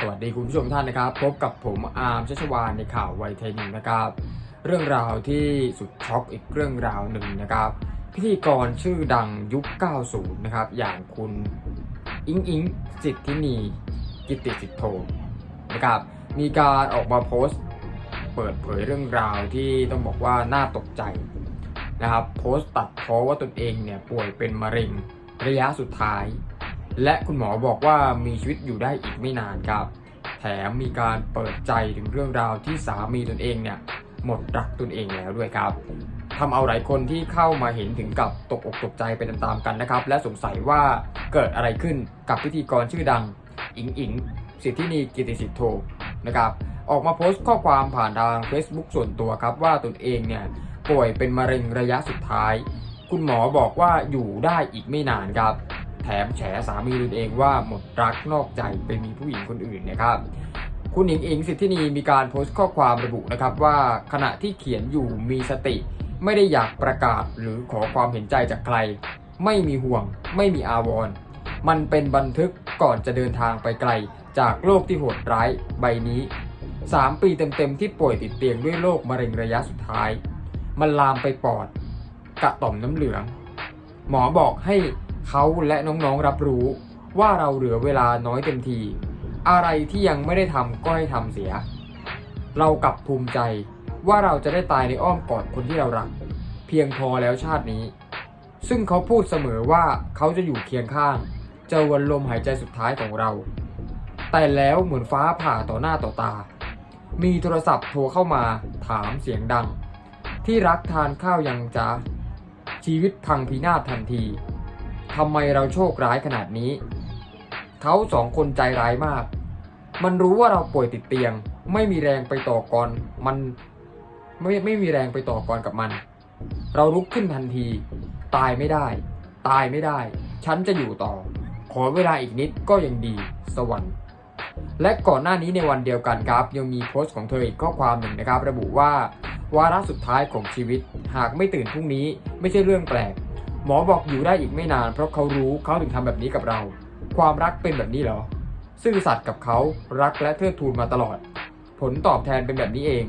สวัสดีคุณผู้ชมท่านนะครับ พบกับผมอาร์มชัชวานในข่าวไวไทยนึ่งนะครับ เรื่องราวที่สุดช็อกอีกเรื่องราวหนึ่งนะครับ พิธีกรชื่อดังยุค 90 นะครับ อย่างคุณอิงอิงสิทธินีกิติสิทโธนะครับ มีการออกมาโพสต์ เปิดเผยเรื่องราวที่ต้องบอกว่าน่าตกใจนะครับ โพสต์ตัดเพราะว่าตนเองเนี่ยป่วยเป็นมะเร็งระยะสุดท้าย และคุณหมอบอกว่ามีชีวิตอยู่ได้อีกไม่นานครับ แถมมีการเปิดใจถึงเรื่องราวที่สามีตนเองเนี่ยหมดรักตนเองแล้วด้วยครับทำเอาหลายคนที่เข้ามาเห็นถึงกับตกอกตกใจไปตามๆกันนะครับ และสงสัยว่าเกิดอะไรขึ้นกับพิธีกรชื่อดัง อิงอิงสิทธินีกิติสิทโธนะครับออกมาโพสต์ข้อความผ่านทาง Facebook ส่วนตัวครับว่าตนเองเนี่ยป่วยเป็นมะเร็งระยะสุดท้าย คุณหมอบอกว่าอยู่ได้อีกไม่นานครับ แถมแฉสามีตนเองว่าหมดรักนอกใจไปมีผู้หญิงคนอื่นนะครับคุณหญิงอิงสิทธินีมีการโพสต์ข้อความระบุนะครับว่าขณะที่เขียนอยู่มีสติ ไม่ได้อยากประกาศหรือขอความเห็นใจจากใคร ไม่มีห่วง ไม่มีอาวรณ์มันเป็นบันทึกก่อนจะเดินทางไปไกล จากโลกที่โหดร้ายใบนี้ 3 ปีเต็มๆที่ป่วยติดเตียงด้วยโรคมะเร็งระยะสุดท้าย มันลามไปปอด กระต่อมน้ำเหลือง หมอบอกให้ เขาและน้องๆรับรู้ว่าเราเหลือเวลาน้อยเต็มที อะไรที่ยังไม่ได้ทำก็ให้ทำเสีย เรากลับภูมิใจว่าเราจะได้ตายในอ้อมกอดคนที่เรารัก เพียงพอแล้วชาตินี้ ซึ่งเขาพูดเสมอว่าเขาจะอยู่เคียงข้างจะวันลมหายใจสุดท้ายของเรา แต่แล้วเหมือนฟ้าผ่าต่อหน้าต่อตา มีโทรศัพท์โทรเข้ามาถามเสียงดัง ที่รักทานข้าวยังจ๊ะชีวิตพังพินาศทันที ทำไมเราโชคร้ายขนาดนี้ เขาสองคนใจร้ายมาก มันรู้ว่าเราป่วยติดเตียง ไม่มีแรงไปต่อกรมันไม่ไม่มีแรงไปต่อกรกับมัน เราลุกขึ้นทันที ตายไม่ได้ ตายไม่ได้ ฉันจะอยู่ต่อ ขอเวลาอีกนิดก็ยังดี สวรรค์ และก่อนหน้านี้ในวันเดียวกันครับ ยังมีโพสต์ของเธออีกข้อความหนึ่งนะครับ ระบุว่าวาระสุดท้ายของชีวิต หากไม่ตื่นพรุ่งนี้ไม่ใช่เรื่องแปลก หมอบอกอยู่ได้อีกไม่นาน เพราะเขารู้เขาถึงทำแบบนี้กับเรา ความรักเป็นแบบนี้เหรอ ซื่อสัตย์กับเขารักและเทิดทูนมาตลอด ผลตอบแทนเป็นแบบนี้เอง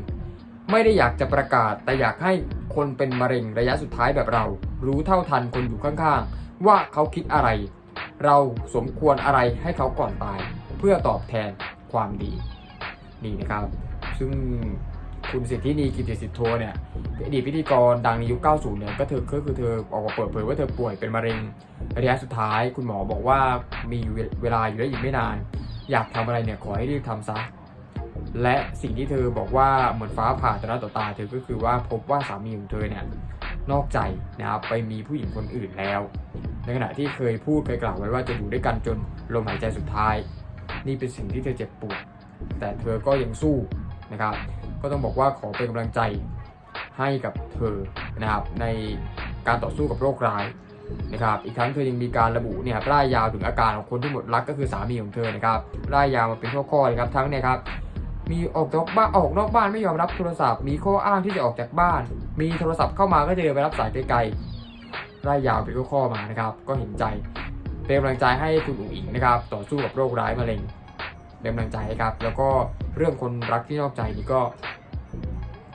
ไม่ได้อยากจะประกาศ แต่อยากให้คนเป็นมะเร็งระยะสุดท้ายแบบเรา รู้เท่าทันคนอยู่ข้างๆ ว่าเขาคิดอะไร เราสมควรอะไรให้เขาก่อนตาย เพื่อตอบแทนความดีนี่นะครับ ซึ่ง คุณสิทธินีกิติสิทธโทเนี่ยอดีตพิธีกรดังในยุค 90 เนี่ยก็เธอก็คือเธอออกมาเปิดเผยว่าเธอป่วยเป็นมะเร็งระยะสุดท้าย คุณหมอบอกว่ามีเวลาอยู่ได้อีกไม่นาน อยากทำอะไรเนี่ยขอให้รีบทำซะ และสิ่งที่เธอบอกว่าเหมือนฟ้าผ่าต่อหน้าต่อตา เธอก็คือว่าพบว่าสามีของเธอเนี่ยนอกใจนะครับไปมีผู้หญิงคนอื่นแล้ว ในขณะที่เคยพูดเคยกล่าวไว้ว่าจะอยู่ด้วยกันจนลมหายใจสุดท้าย นี่เป็นสิ่งที่เธอเจ็บปวดแต่เธอก็ยังสู้นะครับ ก็ต้องบอกว่าขอเป็นกำลังใจให้กับเธอนะครับในการต่อสู้กับโรคร้ายนะครับอีกทั้งเธอยังมีการระบุเนี่ยร่ายยาวถึงอาการของคนที่หมดรักก็คือสามีของเธอนะครับร่ายยาวมาเป็นข้อๆเลยครับทั้งเนี่ยครับมีออกจากบ้านออกนอกบ้านไม่ยอมรับโทรศัพท์ มีข้ออ้างที่จะออกจากบ้าน มีโทรศัพท์เข้ามาก็จะเดินไปรับสายไกลๆร่ายยาวเป็นข้อๆมานะครับ ก็เห็นใจเป็นกำลังใจให้คุณอุ๋งอิงนะครับต่อสู้กับโรคร้ายมะเร็ง เป็นกำลังใจครับ แล้วก็เรื่องคนรักที่นอกใจนี่ก็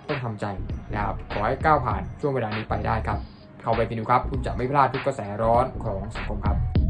ต้องทำใจนะครับขอให้ก้าวผ่านช่วงเวลานี้ไปได้ครับ เข้าไปติดดูครับ คุณจะไม่พลาดทุกกระแสร้อนของสังคมครับ